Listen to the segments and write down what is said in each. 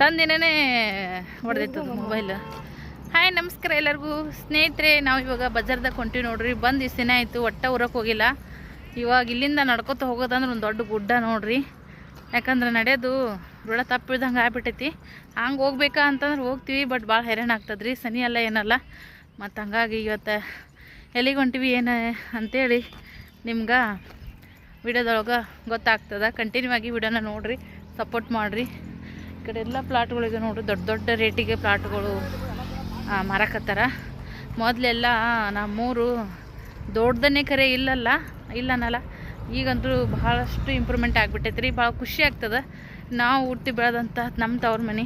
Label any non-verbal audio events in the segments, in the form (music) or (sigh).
ತಂದಿನೇ ಹೊಡೆದಿತ್ತು mobile. Hi ನಮಸ್ಕಾರ ಎಲ್ಲರಿಗೂ. ಸ್ನೇಹಿತರೆ, ನಾವು ಇವಾಗ ಬಜಾರ್ದಾಗ ಹೊಂಟಿವಿ ನೋಡ್ರಿ. ಬಂದು ಇಷ್ಟು ದಿನ ಆಯಿತು, ಒಟ್ಟ ಊರಕ್ಕೆ ಹೋಗಿಲ್ಲ. ಇವಾಗ ಇಲ್ಲಿಂದ ನಡ್ಕೊತ ಹೋಗೋದಂದ್ರೆ ಒಂದು ದೊಡ್ಡ ಗುಡ್ಡ ನೋಡ್ರಿ. ಯಾಕಂದ್ರೆ ನಡೆಯೋದು ರುಳ ತಪ್ಪಿಳ್ದಂಗೆ ಆಗ್ಬಿಟ್ಟೈತಿ. ಹಂಗೆ ಹೋಗ್ಬೇಕಾ ಅಂತಂದ್ರೆ ಹೋಗ್ತೀವಿ, ಬಟ್ ಭಾಳ ಹೈರಾಣ ಆಗ್ತದ್ರಿ. ಸನಿ ಅಲ್ಲ, ಏನಲ್ಲ. ಮತ್ತು ಹಂಗಾಗಿ ಇವತ್ತು ಎಲ್ಲಿಗೆ ಹೊಂಟಿವಿ, ಏನು ಅಂತೇಳಿ ನಿಮ್ಗೆ ವಿಡಿಯೋದೊಳಗೆ ಗೊತ್ತಾಗ್ತದೆ. ಕಂಟಿನ್ಯೂ ಆಗಿ ವಿಡಿಯೋನ ನೋಡ್ರಿ. ಸಪೋರ್ಟ್ ಮಾಡಿರಿ. ಈ ಕಡೆ ಎಲ್ಲ ಪ್ಲಾಟ್ಗಳಿದೆ ನೋಡ್ರಿ. ದೊಡ್ಡ ದೊಡ್ಡ ರೇಟಿಗೆ ಪ್ಲಾಟ್ಗಳು ಮಾರಕತ್ತಾರ. ಮೊದಲೆಲ್ಲ ನಮ್ಮೂರು ದೊಡ್ಡದನ್ನೇ ಕರೆ ಇಲ್ಲಲ್ಲ ಇಲ್ಲ ಅನ್ನಲ್ಲ ಈಗಂತೂ ಭಾಳಷ್ಟು ಇಂಪ್ರೂವ್ಮೆಂಟ್ ಆಗಿಬಿಟ್ಟೈತೆ ರೀ ಭಾಳ ಖುಷಿ ಆಗ್ತದೆ. ನಾವು ಹುಟ್ಟಿ ಬೆಳೆದಂಥ ನಮ್ಮ ತವ್ರ ಮನೆ,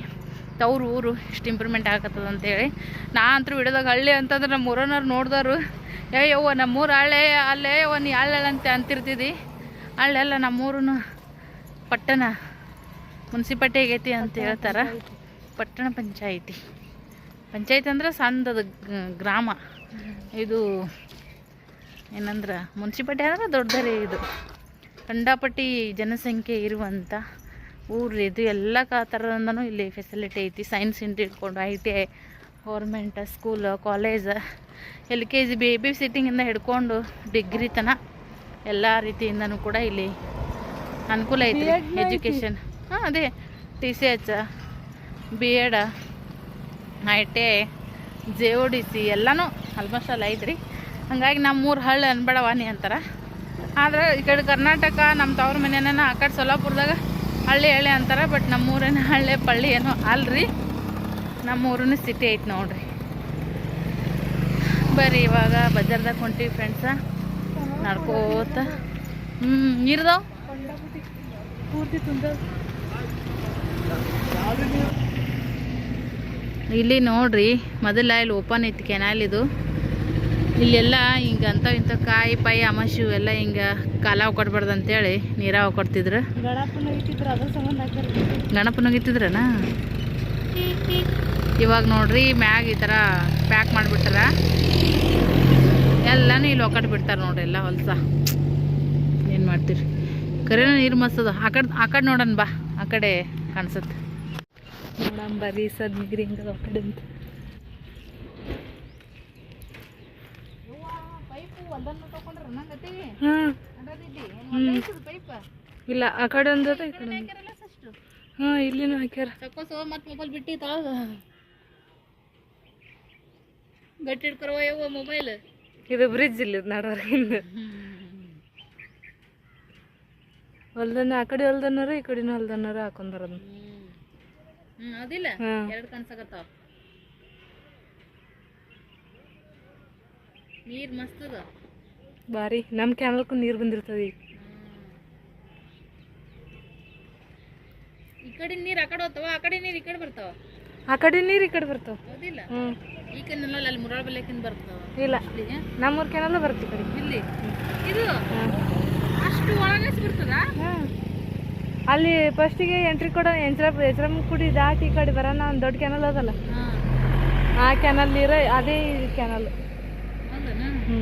ತವ್ರ ಊರು ಇಷ್ಟು ಇಂಪ್ರೂವ್ಮೆಂಟ್ ಆಗತ್ತದ ಅಂತೇಳಿ ನಾ ಅಂತೂ ಹಿಡಿದಾಗ ಹಳ್ಳಿ ಅಂತಂದ್ರೆ ನಮ್ಮ ಊರನವ್ರು ನೋಡಿದವರು. ಏ, ಯವ್ವ, ನಮ್ಮೂರು ಹಳ್ಳೆ, ಅಲ್ಲೇ ಒಂದು ಹಳ್ಳೆ ಅಂತ ಅಂತಿರ್ತಿದ್ದಿ ಹಳ್ಳೆಲ್ಲ ನಮ್ಮೂರು ಪಟ್ಟಣ. ಮುನ್ಸಿಪಾಲ್ಟಿ ಆಗೈತಿ ಅಂತ ಹೇಳ್ತಾರ. ಪಟ್ಟಣ ಪಂಚಾಯಿತಿ. ಪಂಚಾಯತಿ ಅಂದ್ರೆ ಸಣ್ಣದ ಗ್ರಾಮ. ಇದು ಏನಂದ್ರೆ ಮುನ್ಸಿಪಾಲ್ಟಿ ಅಂದ್ರೆ ದೊಡ್ಡದೇ ಇದು. ಕಂಡಾಪಟ್ಟಿ ಜನಸಂಖ್ಯೆ ಇರುವಂಥ ಊರು ಇದು ಎಲ್ಲ ಕ ಥರದಿಂದನೂ ಇಲ್ಲಿ ಫೆಸಿಲಿಟಿ ಐತಿ. ಸೈನ್ಸ್ ಇಂದ ಹಿಡ್ಕೊಂಡು I T I government school college L K G baby ಸಿಟ್ಟಿಂಗಿಂದ ಹಿಡ್ಕೊಂಡು ಡಿಗ್ರಿ ತನ ಎಲ್ಲ ರೀತಿಯಿಂದನೂ ಕೂಡ ಇಲ್ಲಿ ಅನುಕೂಲ ಐತಿ. ಎಜುಕೇಷನ್ ಹಾಂ, ಅದೇ. T C H, B Ed, I T I, J O D C ಎಲ್ಲನೂ ಆಲ್ಮೋಸ್ಟ್ ಅಲ್ಲಿ ಐತ್ರಿ. ಹಂಗಾಗಿ ನಮ್ಮೂರು ಹಳ್ಳಿ ಅನ್ಬೇಡವಾನಿ ಅಂತಾರೆ. ಆದ್ರೆ ಈ ಕಡೆ ಕರ್ನಾಟಕ ನಮ್ಮ ತವ್ರ ಮನೆನ ಆ ಕಡೆ ಸೊಲ್ಲಾಪುರದಾಗ ಹಳ್ಳಿ ಹಳ್ಳಿ ಅಂತಾರೆ ಬಟ್ ನಮ್ಮೂರಿನ ಹಳ್ಳಿ ಪಳ್ಳಿ ಏನೋ ಅಲ್ರಿ. ನಮ್ಮೂರೂ ಸಿಟಿ ಐತೆ ನೋಡ್ರಿ. ಬರ್ರಿ ಇವಾಗ ಬಜಾರ್ದಾಗ ಹೊಂಟಿವಿ ಫ್ರೆಂಡ್ಸ ನಡ್ಕೋತ. ಹ್ಞೂ ಇರ್ದವು ಪೂರ್ತಿ ತುಂಬ ಇಲ್ಲಿ ನೋಡ್ರಿ, ಮೊದಲ ಇಲ್ಲಿ ಓಪನ್ ಐತಿ ಕೆನಾಲ್ ಇದು. ಇಲ್ಲೆಲ್ಲ ಹಿಂಗೆ ಅಂತ ಇಂಥ ಕಾಯಿ ಪಾಯಿ ಅಮಶು ಎಲ್ಲ ಹಿಂಗೆ ಕಾಲ ಕೊಡ್ಬಾರ್ದು ಅಂತೇಳಿ ನೀರಾವ ಕೊಡ್ತಿದ್ರು. ಗಣಪನ ಇತ್ತಿದ್ರನ ಇವಾಗ ನೋಡ್ರಿ ಮ್ಯಾಗ ಈ ಥರ ಪ್ಯಾಕ್ ಮಾಡಿಬಿಟ್ಟಾರ ಎಲ್ಲಾನು ಇಲ್ಲಿ ಒಕ್ಕಟ್ ಬಿಡ್ತಾರೆ ನೋಡ್ರಿ ಎಲ್ಲ ಹೊಲ್ಸ. ಏನು ಮಾಡ್ತೀರಿ? ಕರೆನ ನೀರು ಮಸ್ತದ ಆ ಕಡೆ, ಆ ನೋಡೋಣ ಬಾ, ಆ ಕಡೆ. ಕಾಣಿಸುತ್ತೆ. ನೋಡಂಬರಿ ಸದ್ ನಿಗ್ರಿ ಹಿಂಗದ ಆ ಕಡೆ ಅಂತ ಹಾಂ. ಇಲ್ಲ ಆ ಕಡೆ ಒಂದು ಅದ, ಈ ಕಡೆ ಒಂದು. ಹಾಂ ಇಲ್ಲಿನೂ ಹಾಕ್ಯಾರ. ಮತ್ತೆ ಮೊಬೈಲ್ ಬಿಟ್ಟಿ ತಳಗ ಗಟ್ಟಿ ಹಿಡ್ಕೊರವ ಮೊಬೈಲ್ ಇದು ಬ್ರಿಡ್ಜ್ ಇಲ್ಲಿ ನಡವರ್ಗಿಂದ ಹೊಲ್ದನ್ನ ಆ ಕಡೆ ಹೊಲ್ದನ್ನಾರ ಈ ಕಡೆನೂ ಹೊಲ್ದನ್ನಾರ ಹಾಕೊಂಡಾರ ಅದನ್ನ ಹ್ಮ್ ಅದಿಲ್ಲ. ಹಾಂ. ಎರಡು ಕಾಣ್ಸಕತ್ತಾವ. ನೀರ್ ಮಸ್ತ್ ಅದ ಬಾರಿ ನಮ್ಮ ಕ್ಯಾನಲ್ಕು ನೀರು ಬಂದಿರ್ತದೆ ಈಗ. ಈ ಕಡೆ ನೀರ್ ಆ ಕಡೆ ಹೋಗ್ತಾವ ಆ ಕಡೆ ನೀರ್ ಈ ಕಡೆ ಬರ್ತಾವ? ಆ ಕಡೆ ನೀರು ಈ ಕಡೆ ಬರ್ತಾವ. ಹೌದಿಲ್ಲ. ಹ್ಞೂ ಈ ಕಡೆ ಅಲ್ಲಿ ಮುರಾಳ ಬಲ್ಯಕಿಂದ ಬರ್ತಾವ? ಇಲ್ಲ? ನಮ್ಮೂರ್ ಕ್ಯಾನಲ್ ಬರುತ್ತೆ ಈ ಕಡೆ. ಇಲ್ಲಿ? ಇದು? ಅಲ್ಲಿ ಫಸ್ಟಿಗೆ ಎಂಟ್ರಿ ಕೊಡೋ ಎಂಚ್ರ ಎಚ್ರಮ್ ಕುಡಿ ದಾಟಿ ಈ ಕಡೆ ಬರೋಣ ಒಂದು ದೊಡ್ಡ ಕೆನಲ್ ಅದಲ್ಲ. ಆ ಕೆನಲ್ ನೀರು ಅದೇ ಕೆನಲ್ ಹ್ಞೂ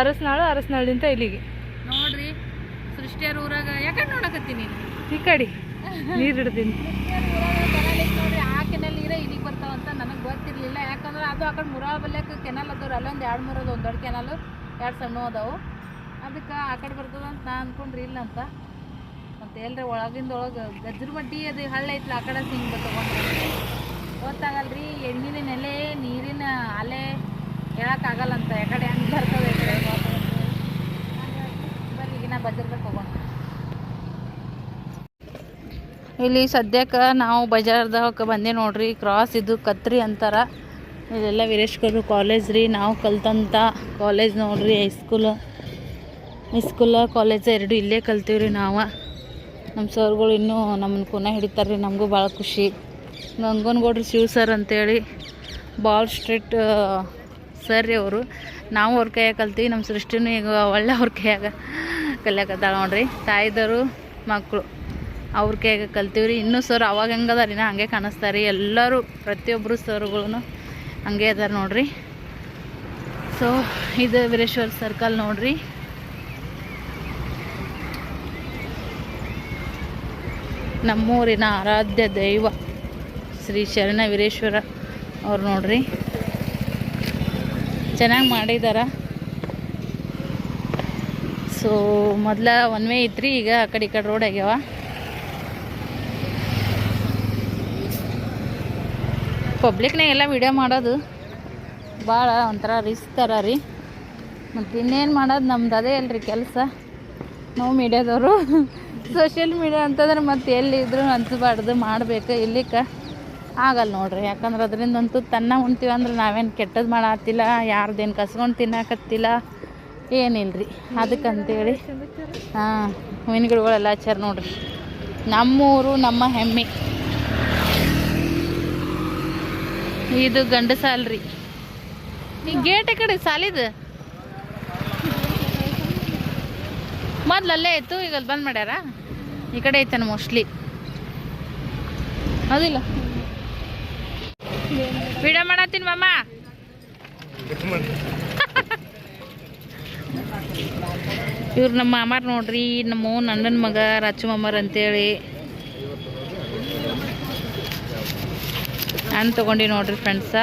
ಅರಸ್ನಾಳು ಅರಸ್ನಾಳಿಂದ ಇಲ್ಲಿಗೆ. ನೋಡ್ರಿ (laughs) ಸೃಷ್ಟಿಯರ ಊರಾಗ ಯಾಕಂದ್ರೆ ನೋಡಕತ್ತೀನಿ ಈ ಕಡೆ ನೀರು ಇಡ್ತೀನಿ ನೋಡ್ರಿ ಆ ಕೆನಲ್ ನೀರೇ ಇಲ್ಲಿಗೆ ಬರ್ತಾವ ಅಂತ ನನಗೆ ಗೊತ್ತಿರಲಿಲ್ಲ. ಯಾಕಂದ್ರೆ ಅದು ಆ ಕಡೆ ಮುರಾಬಲ್ಯಕ್ಕೆ ಕೆನಲ್ ಅದವ್ರು. ಅಲ್ಲೊಂದು ಎರಡು ಮೂರದು ಒಂದು ದೊಡ್ಡ ಕೆನಲ್ ಎರಡು ಸಣ್ಣ ಅದಾವು. ಅದಕ್ಕೆ ಆ ಕಡೆ ಬರ್ತದ ಅಂತ ನಾ ಅನ್ಕೊಂಡ್ರಿ ಇಲ್ಲ ಅಂತ. ಮತ್ತೆ ಎಲ್ರಿ ಒಳಗಿಂದ ಒಳಗೆ ಗಜ್ರ ಮಡ್ಡಿ ಅದು ಹಳ್ಳ ಐತ್ಲ ಆ ಕಡೆ ಹಿಂಗೆ ತಗೊಂಡ್ರಿ. ಗೊತ್ತಾಗಲ್ರಿ ಎಣ್ಣಿನ ನೆಲೆ, ನೀರಿನ ಅಲೆ ಹೇಳಕ್ಕಾಗಲ್ಲ ಅಂತ ಯಾಕಡೆ ಹೆಂಗೆ ಬರ್ತದೆ ಈ ಕಡೆ. ಈಗ ನಾ ಬಜಾರ್ದಾಗ ಹೋಗೋಣ. ಇಲ್ಲಿ ಸದ್ಯಕ್ಕೆ ನಾವು ಬಜಾರ್ದಾಗ ಬಂದೆ ನೋಡ್ರಿ, ಕ್ರಾಸ್ ಇದು ಕತ್ರಿ ಅಂತಾರ. ಇದೆಲ್ಲ ವೀರೇಶ್ವರ ಕಾಲೇಜ್ ರೀ, ನಾವು ಕಲ್ತಂಥ ಕಾಲೇಜ್ ನೋಡ್ರಿ, ಹೈಸ್ಕೂಲ್. ಹೈಸ್ಕೂಲ ಕಾಲೇಜ ಎರಡು ಇಲ್ಲೇ ಕಲ್ತೀವಿ ರೀ ನಾವು. ನಮ್ಮ ಸರ್ಗಳು ಇನ್ನೂ ನಮ್ಮನ್ನು ಕುನ ಹಿಡಿತಾರೆ ರೀ, ನಮಗೂ ಭಾಳ ಖುಷಿ. ಗಂಗನಗೌಡ್ರು ಶಿವ ಸರ್ ಅಂತೇಳಿ ಭಾಳ ಸ್ಟ್ರಿಕ್ಟ್ ಸರ್ ರೀ ಅವರು. ನಾವು ಅವ್ರ ಕೈಯಾಗ ಕಲ್ತೀವಿ ನಮ್ಮ ಸೃಷ್ಟಿನೂ ಈಗ ಒಳ್ಳೆ ಅವ್ರ ಕೈಯಾಗ ಕಲಿಯಾಕತ್ತಾಳ ನೋಡ್ರಿ. ತಾಯಿದವರು ಮಕ್ಕಳು ಅವ್ರ ಕೈಯಾಗ ಕಲ್ತೀವಿ ರೀ. ಇನ್ನೂ ಸರ್ ಅವಾಗ ಹೆಂಗದ ರೀ ನಾ ಹಂಗೆ ಕಾಣಿಸ್ತಾರೆ ಎಲ್ಲರೂ ಪ್ರತಿಯೊಬ್ಬರು ಸರ್ಗಳು ಹಂಗೆ ಅದಾರ ನೋಡ್ರಿ. ಸೊ ಇದು ವೀರೇಶ್ವರ ಸರ್ಕಲ್ ನೋಡ್ರಿ. ನಮ್ಮೂರಿನ ಆರಾಧ್ಯ ದೈವ ಶ್ರೀ ಶರಣ ವೀರೇಶ್ವರ ಅವ್ರು ನೋಡ್ರಿ. ಚೆನ್ನಾಗಿ ಮಾಡಿದಾರ. ಸೊ ಮೊದ್ಲ ಒನ್ ವೇ ಇತ್ತು ಈಗ ಆ ಕಡೆ ಈ ಕಡೆ ರೋಡ್ ಆಗ್ಯಾವ. ಪಬ್ಲಿಕ್ನಾಗೆಲ್ಲ ವಿಡಿಯೋ ಮಾಡೋದು ಭಾಳ ಒಂಥರ ರಿಸ್ಕ್ ಥರ ರೀ. ಮತ್ತು ಇನ್ನೇನು ಮಾಡೋದು ನಮ್ದು ಅದೇ ಅಲ್ರಿ ಕೆಲಸ. ನಾವು ಮೀಡಿಯಾದವರು ಸೋಷಿಯಲ್ ಮೀಡಿಯಾ ಅಂತಂದ್ರೆ ಮತ್ತೆ ಎಲ್ಲಿ ಇದ್ರೂ ಅನ್ಸಬಾರ್ದು ಮಾಡಬೇಕು, ಇಲ್ಲಿಕ್ಕೆ ಆಗಲ್ಲ ನೋಡ್ರಿ. ಯಾಕಂದ್ರೆ ಅದರಿಂದಂತೂ ತನ್ನ ಉಣ್ತೀವಿ ಅಂದ್ರೆ ನಾವೇನು ಕೆಟ್ಟದ್ದು ಮಾಡತ್ತಿಲ್ಲ ಯಾರ್ದೇನು ಕಸ್ಕೊಂಡು ತಿನ್ನಕತ್ತಿಲ್ಲ, ಏನಿಲ್ರಿ. ಅದಕ್ಕಂತೇಳಿ, ಹಾಂ ಹೂವಿನ ಗಿಡಗಳೆಲ್ಲ ಹಚ್ಚಾರ ನೋಡ್ರಿ. ನಮ್ಮೂರು, ನಮ್ಮ ಹೆಮ್ಮೆ. ಇದು ಗಂಡಸಾಲ್ರಿ. ಈ ಗೇಟ್ ಕಡೆ ಸಾಲಿದು? ಮೊದ್ಲು ಅಲ್ಲೇ ಇತ್ತು, ಈಗ ಅಲ್ಲಿ ಬಂದ್ ಮಾಡ್ಯಾರ? ಈ ಕಡೆ ಐತನ ಮೋಸ್ಟ್ಲಿ ಅದಿಲ್ಲ. ವಿಡಿಯೋ ಮಾಡತ್ತೀನಿ ಮಮ್ಮ (laughs) ಇವ್ರು ನಮ್ಮ ಮಾಮಾರ್ ನೋಡ್ರಿ, ನಮ್ಮ ಅಣ್ಣನ ಮಗ ರಾಚು ಮಾಮಾರ್ ಅಂತೇಳಿ. ನಾನು ತೊಗೊಂಡು ನೋಡ್ರಿ ಫ್ರೆಂಡ್ಸ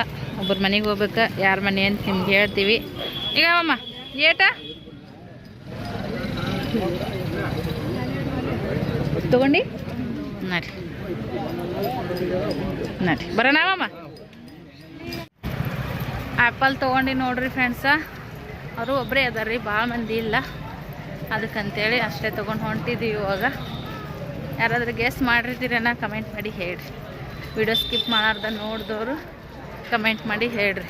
ಒಬ್ಬರ ಮನೆಗೆ ಹೋಗ್ಬೇಕು, ಯಾರ ಮನೆ ಅಂತ ನಿಮ್ಗೆ ಹೇಳ್ತೀವಿ. ಈಗ ಅಮ್ಮ ಏಟ? ತಗೊಂಡು? ನಡಿ ನಡಿ ಬರೋಣವಮ್ಮ ಆ್ಯಪಲ್ ತೊಗೊಂಡು ನೋಡ್ರಿ ಫ್ರೆಂಡ್ಸ. ಅವರು ಒಬ್ಬರೇ ಅದಾರ ರೀ ಭಾಳ ಮಂದಿ ಇಲ್ಲ. ಅದಕ್ಕಂತೇಳಿ ಅಷ್ಟೇ ತೊಗೊಂಡು ಹೊಂಟಿದ್ದೀವಿ ಇವಾಗ. ಯಾರಾದ್ರೂ ಗೆಸ್ ಮಾಡಿರ್ತೀರೇನ ಕಮೆಂಟ್ ಮಾಡಿ ಹೇಳ್ರಿ. ವಿಡಿಯೋ ಸ್ಕಿಪ್ ಮಾಡಾರ್ದ ನೋಡಿದವರು ಕಮೆಂಟ್ ಮಾಡಿ ಹೇಳ್ರಿ.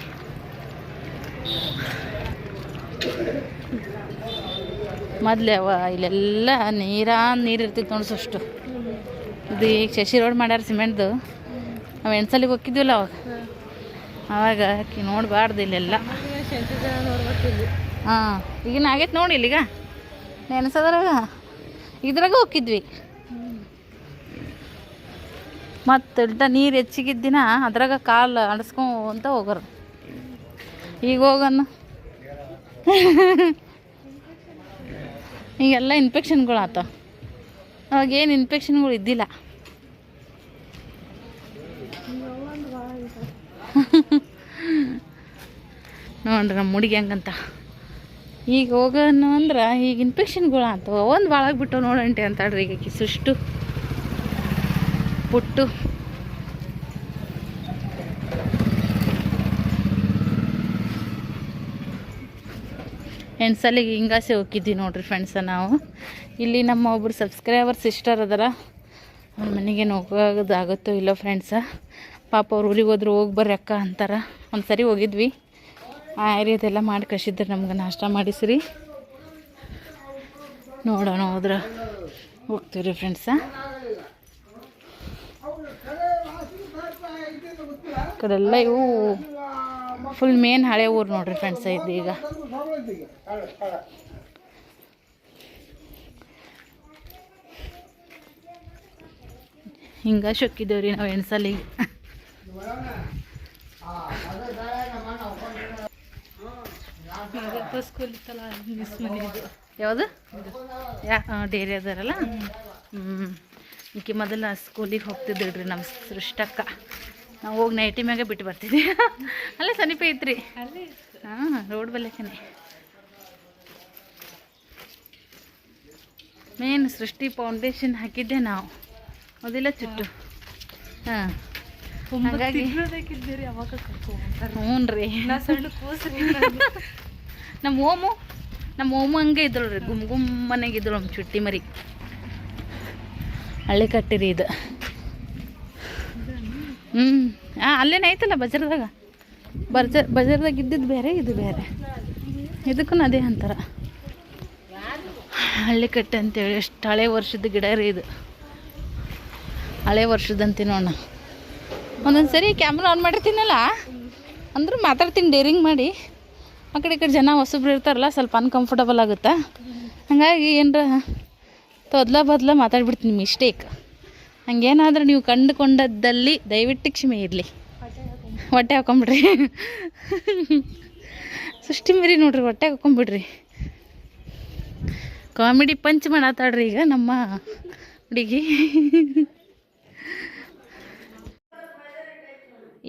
ಮೊದ್ಲು ಇಲ್ಲೆಲ್ಲ ನೀರ ನೀರು ಇರ್ತಿತ್ತು ನೋಡಿ ಅಷ್ಟು ಇದು ಈಗ ಶಶಿ ರೋಡ್ ಮಾಡ್ಯಾರ ಸಿಮೆಂಟ್ದು. ನಾವು ಎಣ್ಸಲಿಗೆ ಹೋಗಿದ್ವಿಲ್ಲ ಅವಾಗ. ಅವಾಗ ಅಕ್ಕಿ ನೋಡಬಾರ್ದು ಇಲ್ಲೆಲ್ಲ. ಹಾಂ, ಈಗಿನ ಆಗೈತೆ ನೋಡಿ ಇಲ್ಲಿಗ. ನೆನೆಸೋದ್ರಾಗ. ಇದ್ರಾಗ ಹೋಗಿದ್ವಿ ಮತ್ತು ಉಲ್ಟ ನೀರು ಹೆಚ್ಚಿಗಿದ್ದಿನ ಅದ್ರಾಗ ಕಾಲು ಅಡಸ್ಕೊಂತ ಹೋಗೋರು. ಈಗ ಹೋಗನ್ನು. (laughs) ಈಗೆಲ್ಲ ಇನ್ಫೆಕ್ಷನ್ಗಳು ಆತ. ಅವಾಗ ಏನು ಇನ್ಫೆಕ್ಷನ್ಗಳು ಇದ್ದಿಲ್ಲ. ನೋಡ್ರಿ ನಮ್ಮ ಹುಡುಗಿ ಹಂಗಂತ. ಈಗ ಹೋಗೋಣ ಅಂದ್ರೆ ಈಗ ಇನ್ಫೆಕ್ಷನ್ಗಳು ಆತವ ಒಂದು ಭಾಳ ಆಗ್ಬಿಟ್ಟು ನೋಡಂಟಿ ಅಂತಾಳ್ರಿ ಈಗ ಸುಷ್ಟು. ಪುಟ್ಟು. ಹೆಣ್ಸಲಿಗೆ ಹಿಂಗಾಸೆ ಹೋಗಿದ್ವಿ ನೋಡ್ರಿ ಫ್ರೆಂಡ್ಸ ನಾವು. ಇಲ್ಲಿ ನಮ್ಮ ಒಬ್ರು ಸಬ್ಸ್ಕ್ರೈಬರ್ ಸಿಸ್ಟರ್ ಅದರ. ಅವ್ರ ಮನೆಗೆ ಹೋಗೋದಾಗುತ್ತೋ ಇಲ್ಲೋ ಫ್ರೆಂಡ್ಸ ಪಾಪ ಅವ್ರು ಊರಿಗೆ ಹೋದ್ರೆ ಹೋಗಿ ಬರ್ರಿ ಅಕ್ಕ ಅಂತಾರೆ. ಒಂದು ಸರಿ ಹೋಗಿದ್ವಿ. ಆ ಏರಿಯಾದೆಲ್ಲ ಮಾಡಿ ಕಳಿಸಿದ್ರು ನಮ್ಗೆ ನಾಷ್ಟ ಮಾಡಿಸ್ರಿ. ನೋಡೋಣ ಹೋದ್ರೆ ಹೋಗ್ತೀವಿ ರೀ ಫ್ರೆಂಡ್ಸ ಕಡೆಲ್ಲ ಇವು ಫುಲ್ ಮೇನ್ ಹಳೆ ಊರು ನೋಡ್ರಿ ಫ್ರೆಂಡ್ಸ್ ಇದು ಈಗ. ಹಿಂಗ ಶೊಕ್ಕಿದ್ದೇವ್ರಿ ನಾವು ಮನೆ ಯಾವುದು? ಯಾ ಡೇರಿ ಅದಾರಲ್ಲ? ಹ್ಞೂ ಈಕೆ ಮೊದಲು ಸ್ಕೂಲಿಗೆ ಹೋಗ್ತಿದ್ದಿಳ್ರಿ ನಮ್ಮ ಸೃಷ್ಟಕ್ಕ. ನಾವು ಹೋಗಿ ನೈಟಿ ಮ್ಯಾಗೆ ಬಿಟ್ಟು ಬರ್ತಿದ್ವಿ ಅಲ್ಲೇ ಸಮೀಪ ಐತ್ರಿ ಅಲ್ಲಿ ಹಾಂ ರೋಡ್ ಬಲ್ಲೆಕನೆ ಮೇನ್ ಸೃಷ್ಟಿ ಫೌಂಡೇಶನ್ ಹಾಕಿದ್ದೆ ನಾವು. ಅದಿಲ್ಲ ಚುಟ್ಟು. ಹಾಂ. ಹಾಗಾಗಿ ಹ್ಞೂ ರೀ. ನಮ್ಮ ಓಮು ನಮ್ಮ ಓಮು ಹಂಗೆ ಇದ್ರು ರೀ. ಗುಮ್ ಗುಮ್ ಮನೆಗೆ ಇದ್ದಳು ನಮ್ಮ ಚುಟ್ಟಿ ಮರಿ. ಹಳ್ಳಿ ಕಟ್ಟಿರಿ ಇದು. ಹ್ಞೂ ಹಾಂ ಅಲ್ಲೇನ ಐತಲ್ಲ ಬಜಾರ್ದಾಗ? ಬಜಾರ್ ಬಜಾರ್ದಾಗ ಇದ್ದಿದ್ದು ಬೇರೆ, ಇದು ಬೇರೆ. ಇದಕ್ಕೂ ಅದೇ ಅಂತಾರ. ಹಳ್ಳಿ ಕಟ್ಟೆ ಅಂತೇಳಿ, ಎಷ್ಟು ಹಳೆ ವರ್ಷದ ಗಿಡ ರೀ ಇದು. ಹಳೆ ವರ್ಷದಂತಿ ನೋಡ ಒಂದೊಂದು ಸರಿ ಕ್ಯಾಮ್ರಾ ಆನ್ ಮಾಡಿರ್ತೀನಲ್ಲ? ಅಂದ್ರೆ ಮಾತಾಡ್ತೀನಿ ಡೇರಿಂಗ್ ಮಾಡಿ. ಆ ಕಡೆ ಈ ಕಡೆ ಜನ ಹೊಸಬ್ರು ಇರ್ತಾರಲ್ಲ, ಸ್ವಲ್ಪ ಅನ್ಕಂಫರ್ಟಬಲ್ ಆಗುತ್ತೆ? ಹಾಗಾಗಿ ಏನರ ತೊದ್ಲ ಬದ್ಲ ಮಾತಾಡ್ಬಿಡ್ತೀನಿ ಮಿಸ್ಟೇಕ್ ಹಂಗೇನಾದ್ರೂ ನೀವು ಕಂಡುಕೊಂಡದ್ದಲ್ಲಿ ದಯವಿಟ್ಟು ಕ್ಷಮೆ ಇರಲಿ. ಹೊಟ್ಟೆ ಹಾಕೊಂಬಿಡ್ರಿ. ಸೃಷ್ಟಿ ಮರಿ ನೋಡ್ರಿ, ಹೊಟ್ಟೆ ಹಾಕೊಂಬಿಡ್ರಿ. ಕಾಮಿಡಿ ಪಂಚ್ ಮಾಡಾತಾಡ್ರಿ ಈಗ ನಮ್ಮ ಹುಡುಗಿ.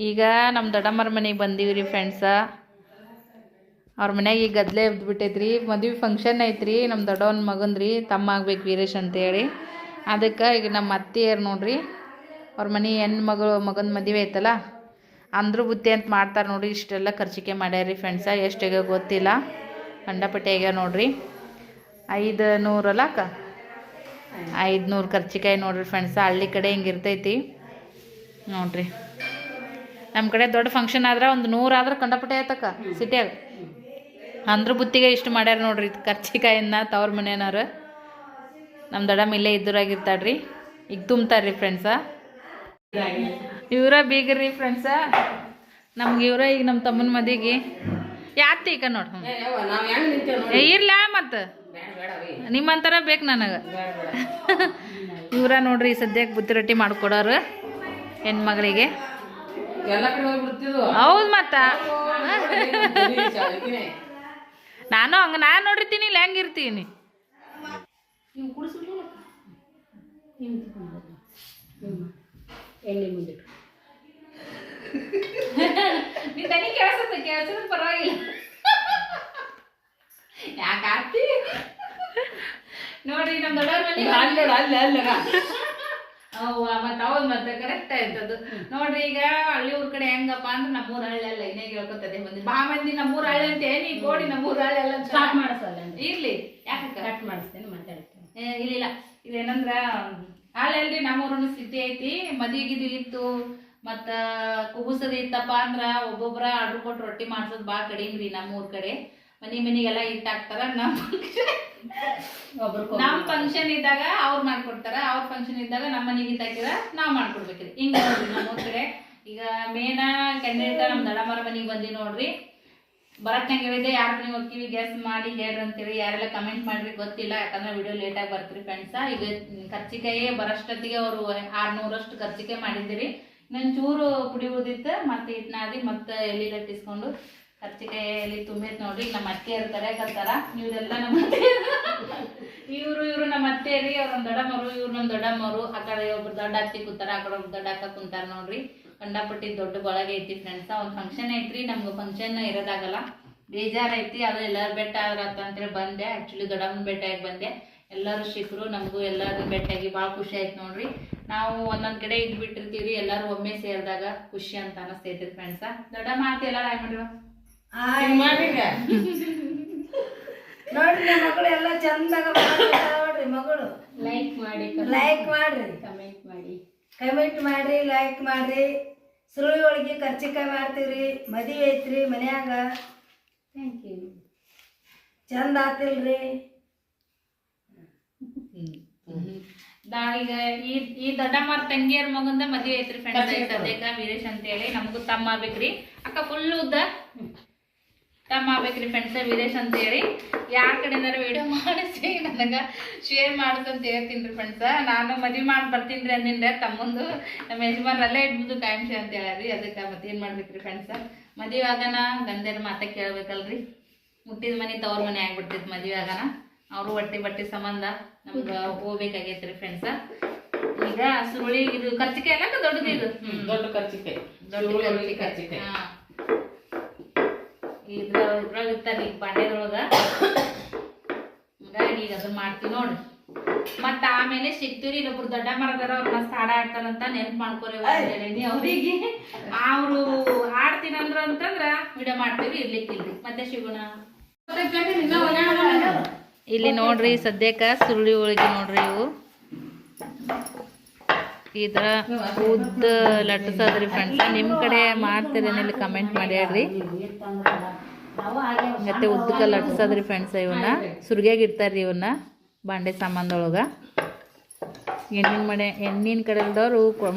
ಈಗ ನಮ್ಮ ದೊಡ್ಡಮ್ಮರ ಮನೆಗೆ ಬಂದೀವಿ ರೀ ಫ್ರೆಂಡ್ಸ ಅವ್ರ ಮನ್ಯಾಗ ಈಗ ಗದ್ಲೆ ಬಿಟ್ಟೈತ್ರಿ, ಮದುವೆ ಫಂಕ್ಷನ್ ಐತ್ರಿ ನಮ್ಮ ದೊಡ್ಡವನ ಮಗಂದ್ರಿ ತಮ್ಮ ಆಗ್ಬೇಕು ವೀರೇಶ್ ಅಂತೇಳಿ. ಅದಕ್ಕೆ ಈಗ ನಮ್ಮ ಅತ್ತೆಯರು ನೋಡ್ರಿ, ಅವ್ರ ಮನೆ ಹೆಣ್ಣು ಮಗಳು ಮಗನ ಮದುವೆ ಐತಲ್ಲ, ಅಂದ್ರು ಬುತ್ತಿ ಅಂತ ಮಾಡ್ತಾರೆ ನೋಡ್ರಿ, ಇಷ್ಟೆಲ್ಲ ಖರ್ಚಿಕೆ ಮಾಡ್ಯಾರೀ ಫ್ರೆಂಡ್ಸ ಈಗ ಗೊತ್ತಿಲ್ಲ. ಕಂಡಪಟ್ಟೆ ಆಗ್ಯಾವ ನೋಡ್ರಿ ಐದು ನೂರಲ್ಲ ಅಕ್ಕ? ಐದುನೂರು ಖರ್ಚಿಕಾಯಿ ನೋಡ್ರಿ ಫ್ರೆಂಡ್ಸ ಹಳ್ಳಿ ಕಡೆ ಹಿಂಗೆ ಇರ್ತೈತಿ. ನೋಡ್ರಿ ನಮ್ಮ ಕಡೆ ದೊಡ್ಡ ಫಂಕ್ಷನ್ ಆದ್ರೆ ಒಂದು ನೂರು ಆದ್ರೆ ಕಂಡಪಟ್ಟೆ ಆಯ್ತಕ್ಕ ಸಿಟಿಯಾಗ ಅಂದ್ರ ಬುತ್ತಿಗೆ ಇಷ್ಟು ಮಾಡ್ಯಾರ ನೋಡ್ರಿ ಖರ್ಚಿಕಾಯಿನ ತವ್ರ ಮನೆಯವ್ರು. ನಮ್ಮ ದಡಮ್ ಇಲ್ಲೇ ಇದ್ದೂರಾಗಿರ್ತಾಳ್ರಿ ಈಗ ತುಂಬ್ತಾರ್ರಿ ಫ್ರೆಂಡ್ಸ ಇವರ ಬೀಗ್ರಿ ಫ್ರೆಂಡ್ಸ ನಮ್ಗೆ ಇವರ ಈಗ ನಮ್ಮ ತಮ್ಮನ ಮದಿಗೆ ಯಾತ್ ಈಗ ನೋಡ್ರಿ ಇರ್ಲಾ ಮತ್ತು ನಿಮ್ಮಂತರ ಬೇಕು ನನಗೆ ಇವರ ನೋಡ್ರಿ ಸದ್ಯಕ್ಕೆ ಬುತ್ತಿ ರೊಟ್ಟಿ ಮಾಡ್ಕೊಡೋರು ಹೆಣ್ಮಗಳಿಗೆ ಹೌದು ಮತ್ತ ನಾನು ಹಂಗೆ ನಾನು ನೋಡಿರ್ತೀನಿ ಇಲ್ಲ ಹೆಂಗಿರ್ತೀನಿ ಎಣ್ಣೆ ಮುಂದೆ (laughs) ನಿನ್ ತನಿ ಕೇಳಿಸುತ್ತೆ ಕೇಳಿಸಿದ್ರೆ ಪರವಾಗಿಲ್ಲ. (laughs) ಯಾಕೆ ಆಗ್ತಿ ನೋಡ್ರಿ ನಮ್ಮ ದೊಡ್ಡವ್ರ ಮನೆ ಅಲ್ಲ ಅಲ್ಲ (laughs) ಅವ್ವ ಮತ್ತೆ ಹೌದು ಮತ್ತೆ ಕರೆಕ್ಟ್ ಆಯ್ತದು ನೋಡ್ರಿ ಈಗ ಹಳ್ಳಿ ಊರ್ ಕಡೆ ಹೆಂಗಪ್ಪ ಅಂದ್ರೆ ನಮ್ಮೂರ ಹಳ್ಳಿ ಅಲ್ಲ ಇನ್ನೇ ಹೇಳ್ಕೊತದೆ ಮಂದಿ ಬಾ ಮಂದಿ ನಮ್ಮೂರ ಹಳ್ಳಿ ಅಂತ ಏನಿ ಕೋಡಿ ನಮ್ಮೂರ ಹಳ್ಳಿ ಅಲ್ಲ ಸ್ಟಾರ್ಟ್ ಮಾಡಿಸಲ್ಲ ಇರ್ಲಿ ಯಾಕೆ ಕರೆಕ್ಟ್ ಮಾಡಿಸ್ತೇನೆ ಮಾತಾಡ್ತೇನೆ ಏ, ಇಲ್ಲ ಇದೇನಂದ್ರ ಅಲ್ರಿ ನಮ್ಮೂರನು ಸಿದ್ಧಿ ಐತಿ. ಮದ್ವಿ ಗಿದ್ವಿ ಇತ್ತು ಮತ್ತ ಕುಬುಸದ ಇತ್ತಪ್ಪ ಅಂದ್ರ ಒಬ್ಬೊಬ್ರ ಆರ್ಡರ್ ಕೊಟ್ಟು ರೊಟ್ಟಿ ಮಾಡ್ಸೋದು ಭಾಳ ಕಡಿಮೆ ರೀ ನಮ್ಮೂರ್ ಕಡೆ. ಮನಿ ಮನಿಗೆಲ್ಲ ಇಟ್ ಹಾಕ್ತಾರ. ನಮ್ಮ ಒಬ್ರು ನಮ್ ಫಂಕ್ಷನ್ ಇದ್ದಾಗ ಅವ್ರು ಮಾಡ್ಕೊಡ್ತಾರ. ಅವ್ರ ಫಂಕ್ಷನ್ ಇದ್ದಾಗ ನಮ್ಮ ಮನಿಗೆ ಹಿಟ್ ಹಾಕಿರ ನಾವ್ ಮಾಡ್ಕೊಡ್ಬೇಕ್ರಿ. ಹಿಂಗ ನೋಡ್ರಿ ನಮ್ಮೂರ್ ಕಡೆ. ಈಗ ಮೇನ ಕ್ಯಾಂಡಿಡೇಟ್ ನಮ್ ದಡಮರ ಮನಿಗೆ ಬಂದಿ ನೋಡ್ರಿ. ಬರಕ್ ನಂಗೆ ಹೇಳಿದೆ ಯಾರು ಮನೆಗೆ ಹೋಗ್ತೀವಿ ಗೆಸ್ ಮಾಡಿ ಹೇಳ್ರಿ ಅಂತೇಳಿ ಯಾರೆಲ್ಲ ಕಮೆಂಟ್ ಮಾಡ್ರಿ ಗೊತ್ತಿಲ್ಲ. ಯಾಕಂದ್ರೆ ವಿಡಿಯೋ ಲೇಟಾಗಿ ಬರ್ತೀರಿ ಫ್ರೆಂಡ್ಸ ಈಗ ಕರ್ಚಿಕಾಯಿ ಬರೋಷ್ಟೊತ್ತಿಗೆ ಅವರು ಆರ್ನೂರಷ್ಟು ಕರ್ಚಿಕಾಯಿ ಮಾಡಿದ್ದೀರಿ. ಇನ್ನೊಂದು ಚೂರು ಪುಡಿ ಉಳಿದಿತ್ತು. ಮತ್ತೆ ಇಟ್ನಾದಿ ನಾದಿ ಮತ್ತೆ ಎಲ್ಲಿ ಲಟ್ಟಿಸ್ಕೊಂಡು ಕರ್ಚಿಕಾಯಿ ಎಲೆ ತುಂಬೈತೆ ನೋಡ್ರಿ ನಮ್ಮ ಅತ್ತೆ ಇರ್ತಾರೆ ಕರ್ತಾರ ಇವರೆಲ್ಲ ನಮ್ಮ ಅತ್ತೆ ಇವರು. ಇವರು ನಮ್ಮ ಅತ್ತೆ ರೀ. ಅವ್ರ ದೊಡ್ಡ ಮರು ಇವ್ರು ದೊಡ್ಡ ಮರು ಆ ಕಡೆ ಒಬ್ರು ದೊಡ್ಡ ಅತ್ತಿ ಕೂತಾರ, ಆ ಕಡೆ ಒಬ್ರು ದೊಡ್ಡ ಅಕ್ಕ ಕುಂತಾರ ನೋಡ್ರಿ. ಕಂಡಪಟ್ಟಿ ದೊಡ್ಡ ಒಳಗೆ ಐತಿ ಫ್ರೆಂಡ್ಸ್ ಒಂದು ಫಂಕ್ಷನ್ ಐತ್ರಿ ನಮ್ಗೆ ಫಂಕ್ಷನ್ ಇರೋದಾಗಲ್ಲ. ಬೇಜಾರೈತಿ ಐತಿ ಅದು ಎಲ್ಲರೂ ಬೆಟ್ಟ ಆದ್ರತ್ತ ಅಂತೇಳಿ ಬಂದೆ. ಆ್ಯಕ್ಚುಲಿ ದೊಡ್ಡಮ್ಮನ ಬೆಟ್ಟಾಗಿ ಬಂದೆ. ಎಲ್ಲರೂ ಸಿಕ್ಕರು ನಮಗೂ ಎಲ್ಲರೂ ಬೆಟ್ಟಾಗಿ ಭಾಳ ಖುಷಿ ಆಯ್ತು ನೋಡ್ರಿ. ನಾವು ಒಂದೊಂದ್ ಕಡೆ ಇದ್ ಬಿಟ್ಟಿರ್ತೀವಿ ಎಲ್ಲರೂ ಒಮ್ಮೆ ಸೇರಿದಾಗ ಖುಷಿ ಅಂತ ಅನಿಸ್ತೈತಿ ಫ್ರೆಂಡ್ಸ ದೊಡ್ಡ ಆತಿ ಎಲ್ಲರೂ ಆಯ್ ಮಾಡಿವ ನೋಡ್ರಿ ಮಕ್ಕಳು ಮಗಳು ಎಲ್ಲ ಚಂದಾಗ ನೋಡ್ರಿ ಮಗಳು. ಲೈಕ್ ಮಾಡಿ ಲೈಕ್ ಮಾಡ್ರಿ. ಕಮೆಂಟ್ ಮಾಡಿ. ಕಮೆಂಟ್ ಮಾಡಿ ಲೈಕ್ ಮಾಡ್ರಿ. ಸುರುಳಿ ಒಳಗೆ ಕರ್ಚಿಕಾಯಿ ಮಾಡ್ತೀವ್ರಿ ಮದುವೆ ಐತ್ರಿ ಮನ್ಯಾಗ. ಥ್ಯಾಂಕ್ ಯು ಚಂದ ಆತಿಲ್ರಿ. ಈಗ ಈ ಈ ದೊಡ್ಡಮ್ಮರ ತಂಗಿಯರ್ ಮಗಂದ ಮದ್ವೆ ಐತ್ರಿ ಫ್ರೆಂಡ್ಸ್ ಸದ್ಯಕ್ಕ ವೀರೇಶ್ ಅಂತೇಳಿ ನಮಗೂ ತಮ್ಮ ಆಗ್ಬೇಕ್ರಿ ಅಕ್ಕ ಫುಲ್ ಉದ್ದ. ತಮ್ಮ ಆಗ್ಬೇಕ್ರಿ ಫ್ರೆಂಡ್ಸ್ ವೀರೇಶ್ ಅಂತೇಳಿ. ಯಾರ ಕಡೆಯಿಂದಾರ ವಿಡಿಯೋ ಮಾಡಿಸಿ ನನಗ ಶೇರ್ ಅಂತ ಹೇಳ್ತೀನಿ ರೀ ಫ್ರೆಂಡ್ಸ ನಾನು ಮದ್ವೆ ಮಾಡಿ ಬರ್ತೀನಿ ರೀ ಅಂದಿನ್ರೆ ತಮ್ಮಂದು. ನಮ್ಮ ಯಜಮಾನರಲ್ಲೇ ಇಡ್ಬೋದು ಟೈಮ್ ಶೇ ಅಂತ ಹೇಳ್ರಿ ಅದಕ್ಕೆ ಮತ್ತೆ ಏನು ಮಾಡ್ಬೇಕ್ರಿ ಫ್ರೆಂಡ್ಸ ಮದುವೆ ಆಗನ? ಗಂಧರ ಮಾತ ಕೇಳ್ಬೇಕಲ್ರಿ. ಮುಟ್ಟಿದ ಮನೆ ತವ್ರ ಮನೆ ಆಗ್ಬಿಡ್ತೈತಿ ಮದುವೆ ಆಗನ. ಅವರು ಹೊಟ್ಟೆ ಬಟ್ಟೆ ಸಂಬಂಧ ನಮ್ಗೆ ಹೋಗ್ಬೇಕಾಗೈತ್ರಿ ಫ್ರೆಂಡ್ಸ ಈಗ ಸುರುಳಿ ಇದು ಖರ್ಚಿಕೆ ಅಲ್ಲ ದೊಡ್ಡದು ಇದು? ದೊಡ್ಡ ಖರ್ಚಿಕೆ ದೊಡ್ಡ ಖರ್ಚಿಕಾಯಿ ಹಾ. ಇದ್ರ ಇದ್ರೊಳಗ ಇರ್ತಾರ ಈಗ ಬಾಂಡೆದೊಳಗ ಹಂಗಾಗಿ ಈಗ ಅದನ್ನ ಮಾಡ್ತೀವಿ ನೋಡ್ರಿ. ಮತ್ತ ಆಮೇಲೆ ಸಿಗ್ತೀರಿ ಇಲ್ಲೊಬ್ರು ದೊಡ್ಡ ಮರದಾರ ಅವ್ರ ಮಸ್ತ್ ಹಾಡ ಆಡ್ತಾರಂತ ನೆನ್ಪ್ ಮಾಡ್ಕೊರಿ ಹೇಳೀನಿ ಅವ್ರಿಗೆ. ಅವ್ರು ಆಡ್ತೀನಂದ್ರ ಅಂತಂದ್ರ ವಿಡಿಯೋ ಮಾಡ್ತೀವಿ ಇರ್ಲಿಕ್ಕಿಲ್ರಿ. ಮತ್ತೆ ಶಿವಣ ಇಲ್ಲಿ ನೋಡ್ರಿ ಸದ್ಯಕ್ಕ ಸುರುಳಿ ಹೋಳಿಗೆ ನೋಡ್ರಿ ಇವು. ಇದ ಉದ್ದ ಲಟ್ಟಿಸೋದ್ರಿ ಫ್ರೆಂಡ್ಸ್ ನಿಮ್ಮ ಕಡೆ ಮಾಡ್ತೀರೇನಿಲ್ಲ ಕಮೆಂಟ್ ಮಾಡಿ ಹೇಳ್ರಿ. ಮತ್ತೆ ಉದ್ದಕ್ಕೆ ಲಟ್ಟಿಸೋದ್ರಿ ಫ್ರೆಂಡ್ಸ್ ಇವನ್ನ, ಸುರ್ಗ್ಯಾಗ ರೀ ಇವನ್ನ ಬಾಂಡೆ ಸಾಮಾನದೊಳಗೆ. ಎಣ್ಣಿನ ಮನೆ, ಎಣ್ಣಿನ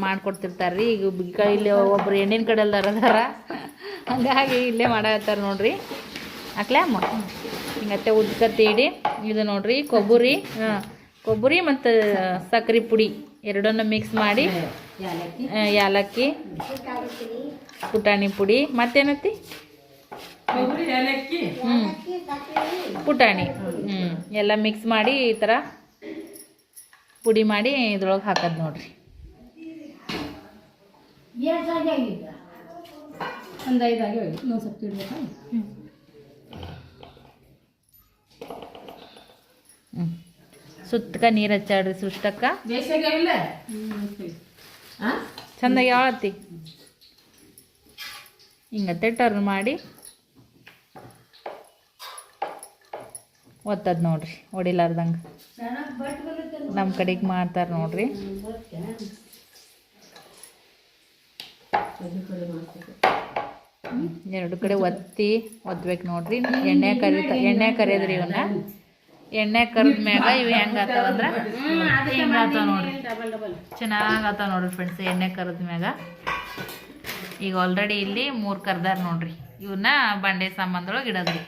ಮಾಡ್ಕೊಡ್ತಿರ್ತಾರ ರೀ ಈಗ ಇಲ್ಲಿ ಒಬ್ರು ಎಣ್ಣಿನ ಕಡೆಲ್ದವ್ರು ಅದಾರ. ಹಂಗಾಗಿ ಇಲ್ಲೇ ಮಾಡತ್ತಾರ ನೋಡ್ರಿ. ಹಾಕ್ಲಾ ಅಮ್ಮ ಹಿಂಗತ್ತೆ ಉದ್ಕ ತೀಡಿ, ಇದು ನೋಡ್ರಿ, ಕೊಬ್ಬರಿ, ಹಾಂ, ಕೊಬ್ಬರಿ ಮತ್ತು ಸಕ್ಕರೆ ಪುಡಿ. ಎರಡನ್ನ ಮಿಕ್ಸ್ ಮಾಡಿ ಯಾಲಕ್ಕಿ. ಪುಟಾಣಿ ಪುಡಿ ಮತ್ತೇನತ್ತಿ? ಹ್ಞೂ ಪುಟಾಣಿ. ಹ್ಞೂ ಎಲ್ಲ ಮಿಕ್ಸ್ ಮಾಡಿ ಈ ಥರ ಪುಡಿ ಮಾಡಿ ಇದ್ರೊಳಗೆ ಹಾಕೋದು ನೋಡ್ರಿ. ಒಂದು ಐದಾಗಿ ಆಗಿ ಹೋಗಿ ಇನ್ನೊಂದು ಸ್ವಲ್ಪ ಇಡ್ಬೇಕಾ? ಸುತ್ತಕ ನೀರು ಹಚ್ಚಾಡ್ರಿ ಸುಷ್ಟಕ್ಕ. ಚಂದ ಚಂದಾಗಿ ಯಾವತ್ತಿ ಹಿಂಗತ್ತೆ ಟರ್ನ್ ಮಾಡಿ ಒತ್ತದ್ ನೋಡ್ರಿ ಹೊಡಿಲಾರ್ದಂಗೆ ನಮ್ಮ ಕಡೆಗೆ ಮಾಡ್ತಾರೆ ನೋಡ್ರಿ. ಎರಡು ಕಡೆ ಒತ್ತಿ ಒತ್ತಬೇಕು ನೋಡ್ರಿ. ಎಣ್ಣೆ ಕರಿತ ಎಣ್ಣೆ ಕರಿಯೋದ್ರಿ ಇವನ್ನ ಎಣ್ಣೆ ಕರ್ದ ಮ್ಯಾಗ ಇವು ಹೆಂಗೆ ಆತಾವಂದ್ರೆ ಹಿಂಗೆ ಆತಾವ ನೋಡ್ರಿ. ಚೆನ್ನಾಗಿ ಆತಾವ ನೋಡ್ರಿ ಫ್ರೆಂಡ್ಸ್ ಎಣ್ಣೆ ಕರ್ದ ಮ್ಯಾಗ. ಈಗ ಆಲ್ರೆಡಿ ಇಲ್ಲಿ ಮೂರು ಕರ್ದಾರ ನೋಡ್ರಿ. ಇವನ್ನ ಬಂಡೆ ಸಾಮಾನ್ದೊಳಗೆ ಇಡದ್ರಿ.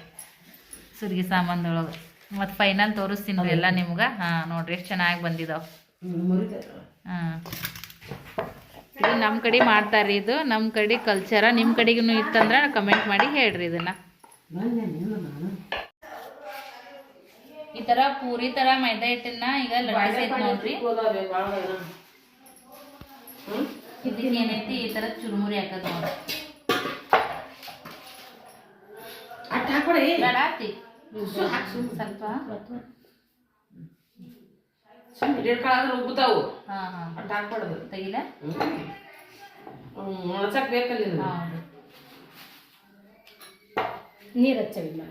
ಸುರ್ಗಿ ಸಾಮಾನ್ದೊಳಗೆ. ಮತ್ತು ಫೈನಲ್ ತೋರಿಸ್ತೀನಿ ರೀ ಎಲ್ಲ ನಿಮ್ಗೆ. ಹಾಂ ನೋಡ್ರಿ ಎಷ್ಟು ಚೆನ್ನಾಗಿ ಬಂದಿದಾವೆ. ಹಾಂ. ಇದು ನಮ್ಮ ಕಡೆ ಮಾಡ್ತಾರೆ ಇದು. ನಮ್ಮ ಕಡೆ ಕಲ್ಚರ ನಿಮ್ಮ ಕಡೆಗೂ ಇತ್ತಂದ್ರೆ ಕಮೆಂಟ್ ಮಾಡಿ ಹೇಳ್ರಿ ಇದನ್ನ. ಈ ತರ ಪೂರಿ ತರ ಮೈದಾ ಹಿಟ್ಟನ್ನ ಈಗ ಲಟ್ಟಿಸೈತ್ ನೋಡ್ರಿ. ಇದಕ್ಕೆ ಏನೈತಿ ಈ ತರ ಚುರುಮುರಿ ಹಾಕದ್ ನೋಡ್ರಿ. ನೀರ್ ಸ್ವಲ್ಪ ಅಟ್ಟ ಹಾಕ್ಬಾರ್ದು. ತೆಗಿಲ? ಬೇಕಲ್ಲ ನೀರು ಹಚ್ಚವಿಲ್ಲ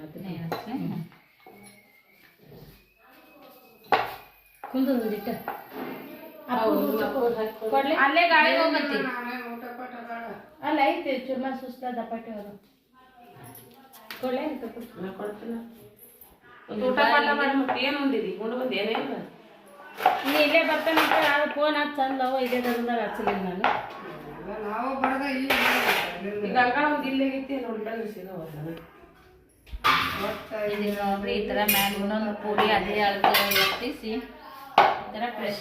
ಕುಂದೊಂದಿಟ್ಟ ಕೊಡ್ಲಿ ಅಲ್ಲೇ ಗಾಳಿ ಹೋಗತ್ತಿ ಅಲ್ಲ ಐತಿ ಚುರ್ಮ ಸುಸ್ತ ದಪಾಟಿ ಅವರು ಕೊಡ್ಲೇ ಕೊಡ್ತೀನಿ. ಊಟ ಪಾಠ ಮಾಡಿ. ಮತ್ತೆ ಏನು ಉಂಡಿದಿ? ಉಂಡು ಬಂದು ಏನೇನು ನೀ ಇಲ್ಲೇ ಬರ್ತಾನೆ ಫೋನ್ ಫೋನ್ ಹಚ್ಚ ಅಂದವ ಇದೇ ತರದಾಗ ಹಚ್ಚಲಿಲ್ಲ ನಾನು. ಈಗ ಅಂಗಳ ಒಂದು ಇಲ್ಲೇ ಐತಿ ನೋಡಿ ಸಿಗವ ಇದನ್ನ ಈ ತರ ಮ್ಯಾಲ ಇನ್ನೊಂದು ಪೂರಿ ಅದೇ ಅಳತೆ ಎತ್ತಿಸಿ. ತರ ಪ್ರೆಸ್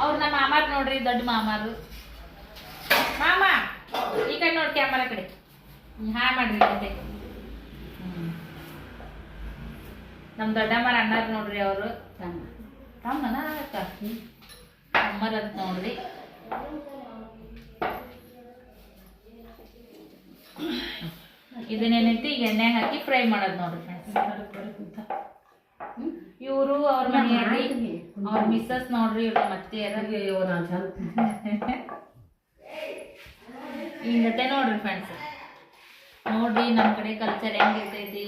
ಅವ್ರು ನಮ್ಮ ಮಾಮಾರ್ ನೋಡ್ರಿ ದೊಡ್ಡ ಮಾಮಾರು. ಮಾಮ ಈ ಕಡೆ ನೋಡಿ ಕ್ಯಾಮರಾ ಕಡೆ. ಹಾ ಮಾಡ್ರಿ ಮತ್ತೆ ನಮ್ಮ ದೊಡ್ಡಮ್ಮರ ಅಣ್ಣಾರು ನೋಡ್ರಿ ಅವರು. ತಮ್ಮ. ತಮ್ಮನ ಅಮ್ಮರ ಅಂತ ನೋಡ್ರಿ ಇದನ್ನೇನೈತಿ ಈಗ ಎಣ್ಣೆ ಹಾಕಿ ಫ್ರೈ ಮಾಡೋದು ನೋಡ್ರಿ ಫ್ರೆಂಡ್ಸ್ ಇವರು ಅವ್ರ ಮನೆಯಲ್ಲಿ ಅವ್ರ ಮಿಸ್ಸಸ್ ನೋಡ್ರಿ ಇವ್ರ ಮತ್ತೆ ಹಿಂಗತೆ ನೋಡ್ರಿ ಫ್ರೆಂಡ್ಸ್ ನೋಡ್ರಿ ನಮ್ ಕಡೆ ಕಲ್ಚರ್ ಹೆಂಗಿರ್ತೈತಿ?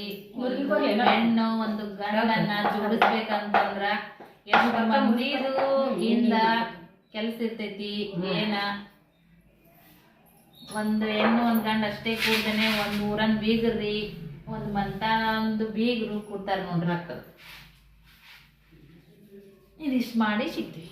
ಹೆಣ್ಣು ಒಂದು ಗಂಡನ್ನ ಜೋಡಿಸ್ಬೇಕಂತಂದ್ರ ಮಂದಿದು ಇಂದ ಕೆಲಸ ಇರ್ತೈತಿ? ಏನ? ಒಂದು ಹೆಣ್ಣು ಒಂದ್ ಗಂಡ ಅಷ್ಟೇ ಕೂಡ್ತಾನೆ ಒಂದು ಊರನ್ ಬೀಗ್ರಿ ಒಂದು ಮಂತಾನೊಂದು ಬೀಗರು ಕೂಡ್ತಾರ ನೋಡ್ರಿ ಇದಿಷ್ಟು ಮಾಡಿ ಸಿಗ್ತೀವಿ.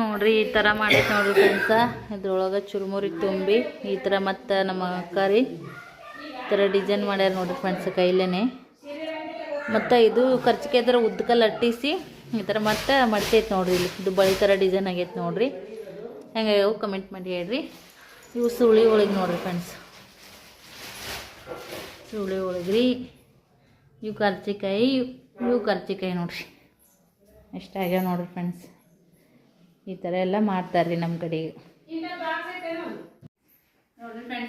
ನೋಡ್ರಿ ಈ ತರ ಮಾಡಿ ನೋಡ್ರಿ ಫ್ರೆಂಡ್ಸ ಇದ್ರೊಳಗೆ ಚುರುಮುರಿ ತುಂಬಿ ಈ ತರ ಮತ್ತ ನಮ್ಮ ಕರಿ ಈ ತರ ಡಿಸೈನ್ ಮಾಡ್ಯಾರ ನೋಡ್ರಿ ಫ್ರೆಂಡ್ಸ್ ಕೈಲೇನೆ. ಮತ್ತು ಇದು ಖರ್ಚಿಗೆ ಥರ ಉದ್ದಕಲ್ಲಿ ಲಟ್ಟಿಸಿ ಈ ಥರ ಮತ್ತೆ ಮಡ್ತೈತೆ ನೋಡ್ರಿ ಇಲ್ಲಿ. ಇದು ಬಳಿ ಥರ ಡಿಸೈನ್ ಆಗೈತೆ ನೋಡ್ರಿ. ಹೆಂಗೆ ಕಮೆಂಟ್ ಮಾಡಿ ಹೇಳ್ರಿ. ಇವು ಸುಳಿ ಒಳಗೆ ನೋಡ್ರಿ ಫ್ರೆಂಡ್ಸ್ ಸುಳಿ ಒಳಗೆ ರೀ. ಇವು ಕರ್ಚಿಕಾಯಿ ಇವು ಕರ್ಚಿಕಾಯಿ ನೋಡ್ರಿ. ಎಷ್ಟಾಗ್ಯಾವ ನೋಡ್ರಿ ಫ್ರೆಂಡ್ಸ್ ಈ ಥರ ಎಲ್ಲ ಮಾಡ್ತಾರೆ ರೀ ನಮ್ಮ ಕಡೆಗೆ.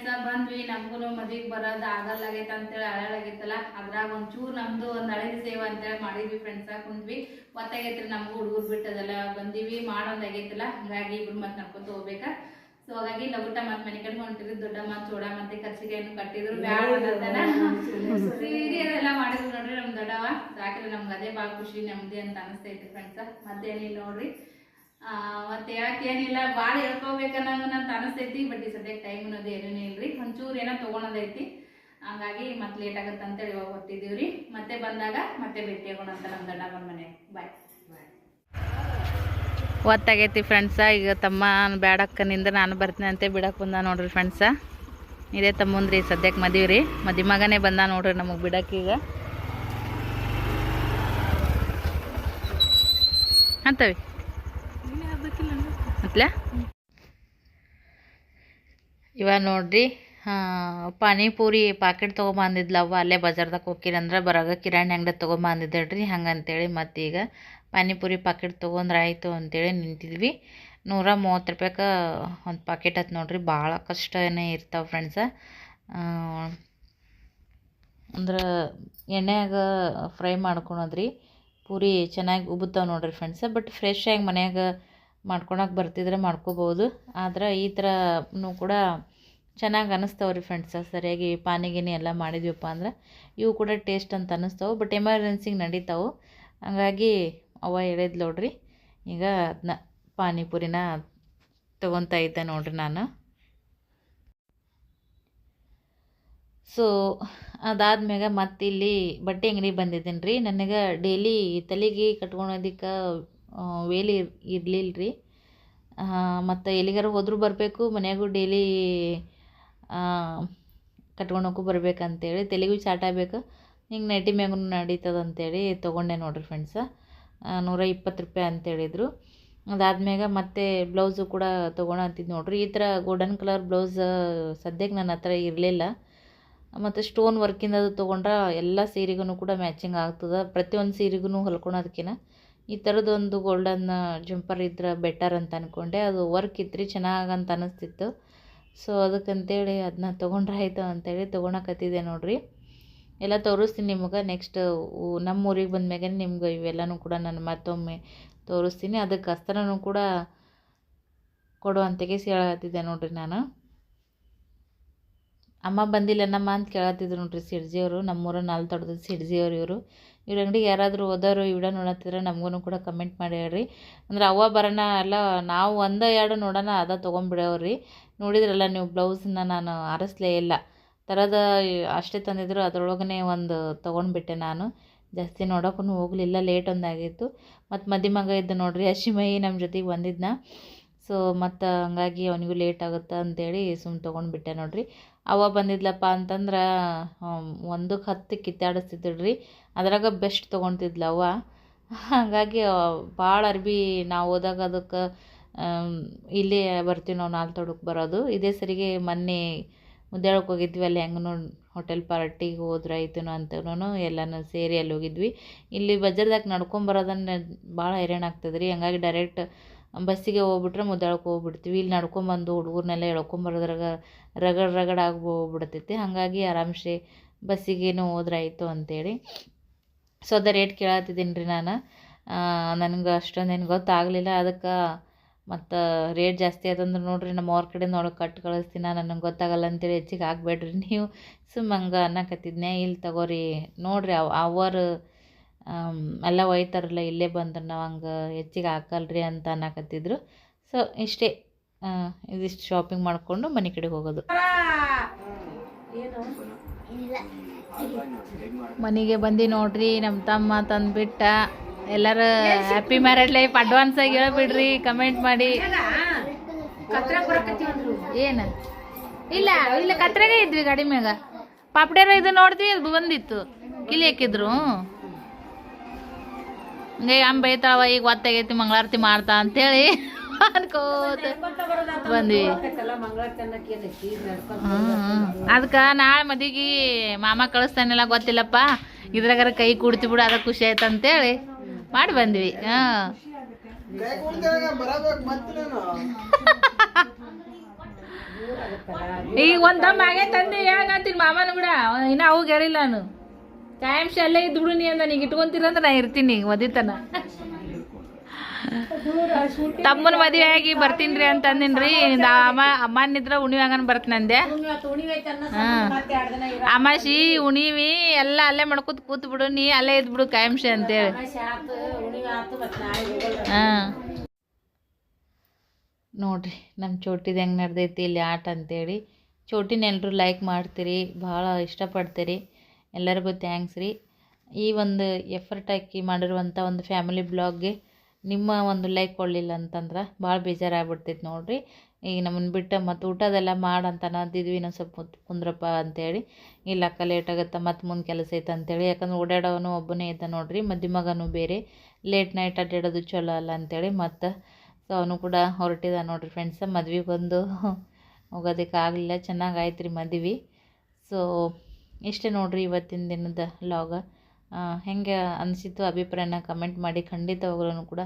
ಫ್ರೆಂಡ್ಸ ಬಂದ್ವಿ ನಮಗೂ ಮದ್ವಿಗೆ ಬರೋದು ಹೇಳಿ ಅಂತೇಳಿ ಆಗೈತಲ್ಲ ಅದ್ರಾಗ ಒಂಚೂರು ನಮ್ದು ಒಂದು ಹಳದಿ ಸೇವೆ ಅಂತೇಳಿ ಮಾಡಿದ್ವಿ ಫ್ರೆಂಡ್ಸ ಕುಂದ್ವಿ. ಗೊತ್ತಾಗೈತ್ರಿ ನಮಗೂ ಹುಡುಗರು ಬಿಟ್ಟದೆಲ್ಲ ಬಂದೀವಿ ಮಾಡೋದಾಗೈತಲ್ಲ ಹಂಗಾಗಿ ಇಬ್ರು ಮತ್ತೆ ನಡ್ಕೊತ ಹೋಗ್ಬೇಕ. ಸೊ ಹಾಗಾಗಿ ಲಗುಟ ಮತ್ ಮನೆ ಕಡೆ ಹೊಂಟಿದ್ರು ದೊಡ್ಡಮ್ಮ ಚೋಡ ಮತ್ತೆ ಕಚ್ಚಿಗೆಯನ್ನು ಕಟ್ಟಿದ್ರು ಬ್ಯಾಡ ಅನ್ನೋದನ್ನ ಸೀರೆ ಅದೆಲ್ಲ ಮಾಡಿದ್ರು ನೋಡ್ರಿ ನಮ್ ದೊಡ್ಡವ. ಸಾಕ್ರಿ ನಮ್ಗೆ ಅದೇ ಭಾಳ ಖುಷಿ ನೆಮ್ಮದಿ ಅಂತ ಅನಿಸ್ತೈತಿ ಫ್ರೆಂಡ್ಸ ಮತ್ತೇನಿಲ್ಲ ನೋಡ್ರಿ. ಮತ್ತೆ ಯಾಕೆ ಏನಿಲ್ಲ ಭಾಳ ಹೇಳ್ಕೋಬೇಕನ್ನಂಗ ನಂತ ಅನಿಸ್ತೈತಿ ಬಟ್ ಈ ಸದ್ಯಕ್ಕೆ ಟೈಮ್ ಅನ್ನೋದು ಏನೇನು ಇಲ್ರಿ. ಒಂಚೂರು ಏನೋ ತೊಗೊಳೋದೈತಿ. ಹಂಗಾಗಿ ಮತ್ತೆ ಲೇಟ್ ಆಗುತ್ತೆ ಅಂತೇಳಿ ಇವಾಗ ರೀ ಮತ್ತೆ ಬಂದಾಗ ಮತ್ತೆ ಭೇಟಿ ಆಗೋಣ ಅಂತ ನಮ್ಮ ಬಂದ ಮನೆ ಬಾಯ್ ಒತ್ತಾಗೈತಿ ಫ್ರೆಂಡ್ಸ ಈಗ ತಮ್ಮ ಬ್ಯಾಡಕ್ಕನಿಂದ ನಾನು ಬರ್ತೀನಿ ಅಂತ ಬಿಡಕ್ಕೆ ಬಂದ ನೋಡ್ರಿ ಫ್ರೆಂಡ್ಸ ಇದೇ ತಮ್ಮಂದ್ರಿ ಸದ್ಯಕ್ಕೆ ಮದುವೆ ರೀ ಮದಿ ಮಗನೇ ಬಂದ ನೋಡ್ರಿ ನಮಗೆ ಬಿಡಕ್ಕೀಗ ಅಂತವಿ. ಮತ್ಲ ಇವಾಗ ನೋಡ್ರಿ ಪಾನಿಪೂರಿ ಪಾಕೆಟ್ ತೊಗೊಂಬಂದಿದ್ಲವ್ವ ಅಲ್ಲೇ ಬಜಾರ್ದಾಗ ಹೋಗಿರಂದ್ರೆ ಬರಾಗ ಕಿರಾಣಿ ಅಂಗಡಿ ತೊಗೊಂಬಂದಿದ್ದಳ್ರಿ, ಹಂಗಂತೇಳಿ ಈಗ ಪಾನಿಪುರಿ ಪಾಕೆಟ್ ತೊಗೊಂಡ್ರೆ ಆಯಿತು ಅಂತೇಳಿ ನಿಂತಿದ್ವಿ. ನೂರ ಮೂವತ್ತು ರೂಪಾಯ್ಗೆ ಒಂದು ಪಾಕೆಟ್ ಹತ್ತು ನೋಡ್ರಿ, ಭಾಳ ಕಷ್ಟನೇ ಇರ್ತಾವೆ ಫ್ರೆಂಡ್ಸ. ಅಂದ್ರೆ ಎಣ್ಣೆಯಾಗ ಫ್ರೈ ಮಾಡ್ಕೊಳೋದ್ರಿ ಪೂರಿ ಚೆನ್ನಾಗಿ ಉಬ್ಬುತ್ತಾವೆ ನೋಡ್ರಿ ಫ್ರೆಂಡ್ಸ, ಬಟ್ ಫ್ರೆಶ್ ಆಗಿ ಮನ್ಯಾಗ ಮಾಡ್ಕೊಳಕ್ಕೆ ಬರ್ತಿದ್ರೆ ಮಾಡ್ಕೋಬೋದು. ಆದ್ರೆ ಈ ಥರನೂ ಕೂಡ ಚೆನ್ನಾಗಿ ಅನ್ನಿಸ್ತಾವೆ ರೀ ಫ್ರೆಂಡ್ಸ ಸರಿಯಾಗಿ ಪಾನಿ ಎಲ್ಲ ಮಾಡಿದ್ವಿಪ್ಪ ಅಂದ್ರೆ ಇವು ಕೂಡ ಟೇಸ್ಟ್ ಅಂತ ಅನ್ನಿಸ್ತಾವೆ ಬಟ್ ಎಮರ್ಜೆನ್ಸಿಗೆ ನಡೀತಾವೆ. ಹಂಗಾಗಿ ಅವ ಹೇಳಿದ್ ನೋಡ್ರಿ, ಈಗ ಅದನ್ನ ಪಾನಿಪುರಿನ ತೊಗೊತಾ ಇದ್ದೆ ನೋಡ್ರಿ ನಾನು. ಸೊ ಅದಾದ್ಮ್ಯಾಗ ಮತ್ತಿಲ್ಲಿ ಬಟ್ಟೆ ಅಂಗಡಿಗೆ ಬಂದಿದ್ದೀನಿ ರೀ ನನಗೆ ಡೈಲಿ ತಲೆಗೆ ಕಟ್ಕೊಳೋದಕ್ಕೆ ವೇಲಿ ಇರಲಿಲ್ಲ ರೀ ಮತ್ತು ಎಲ್ಲಿಗಾರ ಹೋದರೂ ಬರಬೇಕು ಮನ್ಯಾಗೂ ಡೈಲಿ ಕಟ್ಕೊಳಕ್ಕೂ ಬರ್ಬೇಕಂತೇಳಿ, ತೆಲಿಗೂ ಚಾಟ್ ಬೇಕು. ಹಿಂಗೆ ನೈಟಿ ಮ್ಯಾಗೂ ನಡೀತದೆ ಅಂತೇಳಿ ತೊಗೊಂಡೆ ನೋಡಿರಿ ಫ್ರೆಂಡ್ಸ ನೂರ ಇಪ್ಪತ್ತು ರೂಪಾಯಿ ಅಂತೇಳಿದರು. ಅದಾದ್ಮ್ಯಾಗ ಮತ್ತೆ ಬ್ಲೌಸು ಕೂಡ ತೊಗೊಳತ್ತಿದ್ದು ನೋಡಿರಿ. ಈ ಥರ ಗೋಲ್ಡನ್ ಕಲರ್ ಬ್ಲೌಸ್ ಸದ್ಯಕ್ಕೆ ನನ್ನ ಹತ್ರ ಇರಲಿಲ್ಲ. ಮತ್ತು ಸ್ಟೋನ್ ವರ್ಕಿಂದ ಅದು ತೊಗೊಂಡ್ರೆ ಎಲ್ಲ ಸೀರೆಗೂ ಕೂಡ ಮ್ಯಾಚಿಂಗ್ ಆಗ್ತದೆ. ಪ್ರತಿಯೊಂದು ಸೀರೆಗೂ ಹೊಲ್ಕೊಳೋದಕ್ಕಿಂತ ಈ ಥರದ್ದೊಂದು ಗೋಲ್ಡನ್ ಜಂಪರ್ ಇದ್ರೆ ಬೆಟರ್ ಅಂತ ಅಂದ್ಕೊಂಡೆ ಅದು ವರ್ಕ್ ಇತ್ತು ಚೆನ್ನಾಗಿ ಅಂತ ಅನ್ನಿಸ್ತಿತ್ತು ಸೊ ಅದಕ್ಕಂತೇಳಿ ಅದನ್ನ ತೊಗೊಂಡ್ರೆ ಆಯಿತು ಅಂತೇಳಿ ತೊಗೊಳಕತ್ತಿದೆ ನೋಡಿರಿ. ಎಲ್ಲ ತೋರಿಸ್ತೀನಿ ನಿಮ್ಗೆ. ನೆಕ್ಸ್ಟ್ ನಮ್ಮ ಊರಿಗೆ ಬಂದ್ಮ್ಯಾಗೆ ನಿಮ್ಗೆ ಇವೆಲ್ಲನೂ ಕೂಡ ನಾನು ಮತ್ತೊಮ್ಮೆ ತೋರಿಸ್ತೀನಿ. ಅದಕ್ಕೆ ಅಸ್ತ್ರನೂ ಕೂಡ ಕೊಡುವಂತೆಗೆ ಹೇಳತ್ತಿದ್ದೆ ನೋಡ್ರಿ ನಾನು. ಅಮ್ಮ ಬಂದಿಲ್ಲ ನಮ್ಮ ಅಂತ ಕೇಳತ್ತಿದ್ರು ನೋಡ್ರಿ ಸಿಡ್ಜಿಯವರು. ನಮ್ಮೂರ ನಾಲ್ ತೊಡ್ದು ಸಿಡ್ಜಿಯವ್ರು ಇವರು. ಇವ್ರ ಅಂಗಡಿಗೆ ಯಾರಾದರೂ ಓದೋರು ಈ ವಿಡಿಯೋ ನೋಡತ್ತಿದ್ರೆ ನಮಗೂ ಕೂಡ ಕಮೆಂಟ್ ಮಾಡಿ ಹೇಳ್ರಿ. ಅಂದ್ರೆ ಅವ್ವ ಬರೋಣ ಎಲ್ಲ ನಾವು ಒಂದು ಎರಡು ನೋಡೋಣ ಅದ ತೊಗೊಂಬಿಡೋರಿ ನೋಡಿದ್ರಲ್ಲ ನೀವು ಬ್ಲೌಸನ್ನ ನಾನು ಆರಿಸ್ಲೇ ಇಲ್ಲ. ಥರದ ಅಷ್ಟೇ ತಂದಿದ್ರು, ಅದರೊಳಗನೇ ಒಂದು ತೊಗೊಂಡ್ಬಿಟ್ಟೆ ನಾನು. ಜಾಸ್ತಿ ನೋಡೋಕ್ಕೂ ಹೋಗಲಿಲ್ಲ ಲೇಟ್ ಒಂದಾಗಿತ್ತು. ಮತ್ತು ಮದಿ ಮಗ ಇದ್ದ ನೋಡ್ರಿ ಹಸಿಮೈ ನಮ್ಮ ಜೊತೆಗೆ ಬಂದಿದ್ನ. ಸೊ ಮತ್ತು ಹಂಗಾಗಿ ಅವನಿಗೂ ಲೇಟ್ ಆಗುತ್ತೆ ಅಂತೇಳಿ ಸುಮ್ಮನೆ ತೊಗೊಂಡ್ಬಿಟ್ಟೆ ನೋಡ್ರಿ. ಅವ ಬಂದಿದ್ಲಪ್ಪ ಅಂತಂದ್ರೆ ಒಂದಕ್ಕೆ ಹತ್ತು ಕಿತ್ತಾಡಿಸ್ತಿದ್ದಳು ರೀ ಅದ್ರಾಗ ಬೆಸ್ಟ್ ತೊಗೊತಿದ್ಲು ಅವ ಹಾಗಾಗಿ ಭಾಳ ಅರ್ಬಿ ನಾವು ಹೋದಾಗ ಅದಕ್ಕೆ ಇಲ್ಲೇ ಬರ್ತೀವಿ ನಾವು ನಾಲ್ ತೊಡಕ್ಕೆ ಬರೋದು. ಇದೇ ಸರಿಗೆ ಮೊನ್ನೆ ಮುದ್ದೇಳಕ್ಕೆ ಹೋಗಿದ್ವಿ, ಅಲ್ಲಿ ಹೆಂಗೂ ಹೋಟೆಲ್ ಪಾರ್ಟಿಗೆ ಹೋದ್ರೆ ಅಂತನು ಅಂತನೂ ಎಲ್ಲನೂ ಸೇರಿ ಅಲ್ಲಿ ಹೋಗಿದ್ವಿ. ಇಲ್ಲಿ ಬಜಾರ್ದಾಗ ನಡ್ಕೊಂಬರೋದನ್ನ ಭಾಳ ಹೈರಾಣ ಆಗ್ತದೆ ರೀ ಹಂಗಾಗಿ ಡೈರೆಕ್ಟ್ ಬಸ್ಸಿಗೆ ಹೋಗ್ಬಿಟ್ರೆ ಮುದ್ದಾಳಕ್ಕೆ ಹೋಗ್ಬಿಡ್ತೀವಿ. ಇಲ್ಲಿ ನಡ್ಕೊಂಬಂದು ಹುಡುಗರ್ನೆಲ್ಲ ಎಳ್ಕೊಂಬರೋದ್ರಾಗ ರಗಡ್ ರಗಡ್ ಆಗಿ ಹೋಗ್ಬಿಡ್ತೈತಿ ಹಾಗಾಗಿ ಆರಾಮ್ಸೆ ಬಸ್ಸಿಗೇನು ಹೋದ್ರೆ ಆಯಿತು ಅಂತೇಳಿ. ಸೊ ಅದ ರೇಟ್ ಕೇಳತ್ತಿದ್ದೀನಿ ರೀ ನಾನು. ನನಗೆ ಅಷ್ಟೊಂದೇನು ಗೊತ್ತಾಗಲಿಲ್ಲ. ಅದಕ್ಕೆ ಮತ್ತು ರೇಟ್ ಜಾಸ್ತಿ ಆಯ್ತಂದ್ರೆ ನೋಡಿರಿ ನಮ್ಮ ಅವ್ರ ಕಡೆ ನೋಡಿ ಕಟ್ಟು ಕಳಿಸ್ತೀನಿ. ನನಗೆ ಗೊತ್ತಾಗಲ್ಲ ಅಂತೇಳಿ ಹೆಚ್ಚಿಗೆ ಹಾಕ್ಬೇಡ್ರಿ (laughs) ನೀವು ಸುಮ್ಮ ಹಂಗೆ ಅನ್ನಕತ್ತಿದ್ನೆ ಇಲ್ಲಿ ತಗೋರಿ. ನೋಡಿರಿ ಅವ್ ಅವರು ಎಲ್ಲ ಒಯ್ತಾರಲ್ಲ, ಇಲ್ಲೇ ಬಂದ್ರೆ ನಾವು ಹಂಗೆ ಹೆಚ್ಚಿಗೆ ಹಾಕಲ್ರಿ ಅಂತ ಅನ್ನಕತ್ತಿದ್ರು. ಸೊ, ಇಷ್ಟೇ. ಇದಿಷ್ಟು ಶಾಪಿಂಗ್ ಮಾಡಿಕೊಂಡು ಮನೆ ಕಡೆಗೆ ಹೋಗೋದು. ಮನೆಗೆ ಬಂದಿ ನೋಡ್ರಿ ನಮ್ಮ ತಮ್ಮ ತಂದ್ಬಿಟ್ಟ. ಎಲ್ಲರೂ ಹ್ಯಾಪಿ ಮ್ಯಾರೇಜ್ ಲೈಫ್ ಅಡ್ವಾನ್ಸ್ ಆಗಿ ಹೇಳ್ಬಿಡ್ರಿ ಕಮೆಂಟ್ ಮಾಡಿ. ಏನ? ಇಲ್ಲ ಇಲ್ಲ ಕತ್ರೆಗೆ ಇದ್ವಿ ಗಾಡಿ ಮ್ಯಾಗ. ಪಾಪಡ್ಯಾರ ಇದು ನೋಡಿದ್ವಿ, ಅದು ಬಂದಿತ್ತು. ಕಿಲಿ ಹಾಕಿದ್ರು. ಹಂಗೆ ಅಂಬೈತಾವ ಬೈತಾವ, ಈಗ ಒತ್ತಾಗೈತಿ, ಮಂಗಳಾರತಿ ಮಾಡ್ತಾ ಅಂತೇಳಿ. ಅನ್ಕೋತ. ಬಂದ್ವಿ. ಅದಕ್ಕೆ ನಾಳೆ ಮದಿಗೆ ಮಾಮ ಕಳಿಸ್ತಾನೆಲ್ಲ ಗೊತ್ತಿಲ್ಲಪ್ಪ. ಇದ್ರಾಗಾರ ಕೈ ಕುಡ್ತಿ ಬಿಡು, ಅದ ಖುಷಿ ಆಯ್ತು ಅಂತೇಳಿ ಮಾಡಿ ಬಂದ್ವಿ. ಹಾಂ ಈಗ ಒಂದ್ ದಮ್ ಆಗೇ ತಂದೆ ಹೇಳಂತೀನಿ ಮಾಮನ ಕೂಡ ಇನ್ನ ಅವು ಗೆಳಿಲ್ಲ ನಾನು. ಟೈಮ್ ಶಾಲೆ ಇದ್ದು ಬಿಡು ನೀ ಅಂದ ನೀಗ ಇಟ್ಕೊಂತೀರಂತ ನಾ ಇರ್ತೀನಿ ಮದಿತನ. ತಮ್ಮನ ಮದುವೆ ಆಗಿ ಬರ್ತೀನ್ರಿ ಅಂತ ಅಂದಿನ್ರಿ. ಅಮ್ಮ ಅಮ್ಮನಿದ್ರ ಉಣಿವಾಗನ ಬರ್ತೀನಿ ಅಂದೆ ಹಾಂ. ಅಮಾಸಿ ಉಣಿವಿ ಎಲ್ಲ ಅಲ್ಲೇ ಮಾಡ್ಕೊತ ಕೂತ್ ಬಿಡು, ನೀ ಅಲ್ಲೇ ಇದ್ ಬಿಡು ಕಾಯಂಶಿ ಅಂತೇಳಿ. ನೋಡ್ರಿ ನಮ್ಮ ಚೋಟಿದ ಹೆಂಗೆ ನಡ್ದೈತಿ ಇಲ್ಲಿ ಆಟ ಅಂತೇಳಿ. ಚೋಟಿನ ಎಲ್ಲರೂ ಲೈಕ್ ಮಾಡ್ತೀರಿ, ಭಾಳ ಇಷ್ಟಪಡ್ತೀರಿ. ಎಲ್ಲರಿಗೂ ಥ್ಯಾಂಕ್ಸ್ ರೀ. ಈ ಒಂದು ಎಫರ್ಟ್ ಹಾಕಿ ಮಾಡಿರುವಂಥ ಒಂದು ಫ್ಯಾಮಿಲಿ ಬ್ಲಾಗ್ಗೆ ನಿಮ್ಮ ಒಂದು ಲೈಕ್ ಕೊಡಲಿಲ್ಲ ಅಂತಂದ್ರೆ ಭಾಳ ಬೇಜಾರಾಗ್ಬಿಡ್ತೈತೆ ನೋಡಿರಿ. ಈಗ ನಮ್ಮನ್ನು ಬಿಟ್ಟು ಮತ್ತು ಊಟದೆಲ್ಲ ಮಾಡಂತ ಅಂದಿದ್ವಿ ನಾವು ಸ್ವಲ್ಪ ಕುಂದ್ರಪ್ಪ ಅಂತೇಳಿ. ಇಲ್ಲ ಅಕ್ಕ ಲೇಟ್ ಆಗುತ್ತೆ, ಮತ್ತು ಮುಂದೆ ಕೆಲಸ ಐತೆ ಅಂತೇಳಿ. ಯಾಕಂದ್ರೆ ಓಡಾಡೋನು ಒಬ್ಬನೇ ಇದ್ದ ನೋಡಿರಿ ಮದಿ ಮಗನೂ ಬೇರೆ. ಲೇಟ್ ನೈಟ್ ಅಡ್ಡಾಡೋದು ಚಲೋ ಅಲ್ಲ ಅಂತೇಳಿ ಮತ್ತು ಸೊ ಅವನು ಕೂಡ ಹೊರಟಿದ ನೋಡಿರಿ ಫ್ರೆಂಡ್ಸ ಮದ್ವೆಗೆ ಬಂದು (laughs) ಹೋಗೋದಕ್ಕೆ ಆಗಲಿಲ್ಲ, ಚೆನ್ನಾಗಿ ಆಯ್ತು ರೀ ಮದ್ವೆ. ಸೊ ಇಷ್ಟೇ ನೋಡಿರಿ ಇವತ್ತಿನ ದಿನದ ಲಾಗ ಹೆಂಗೆ ಅನಿಸಿತು ಅಭಿಪ್ರಾಯನ ಕಮೆಂಟ್ ಮಾಡಿ ಖಂಡಿತವಾಗ್ಲೂ ಕೂಡ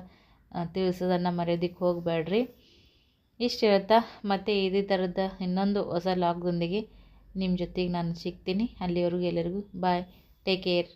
ತಿಳಿಸೋದನ್ನು ಮರೆಯೋದಕ್ಕೆ ಹೋಗಬೇಡ್ರಿ. ಇಷ್ಟು ಹೇಳ್ತಾ, ಮತ್ತೆ ಇದೇ ಥರದ ಇನ್ನೊಂದು ಹೊಸ ಲಾಗ್ದೊಂದಿಗೆ ನಿಮ್ಮ ಜೊತೆಗೆ ನಾನು ಸಿಗ್ತೀನಿ. ಅಲ್ಲಿವರೆಗೂ ಎಲ್ಲರಿಗೂ ಬಾಯ್ ಟೇಕ್ ಕೇರ್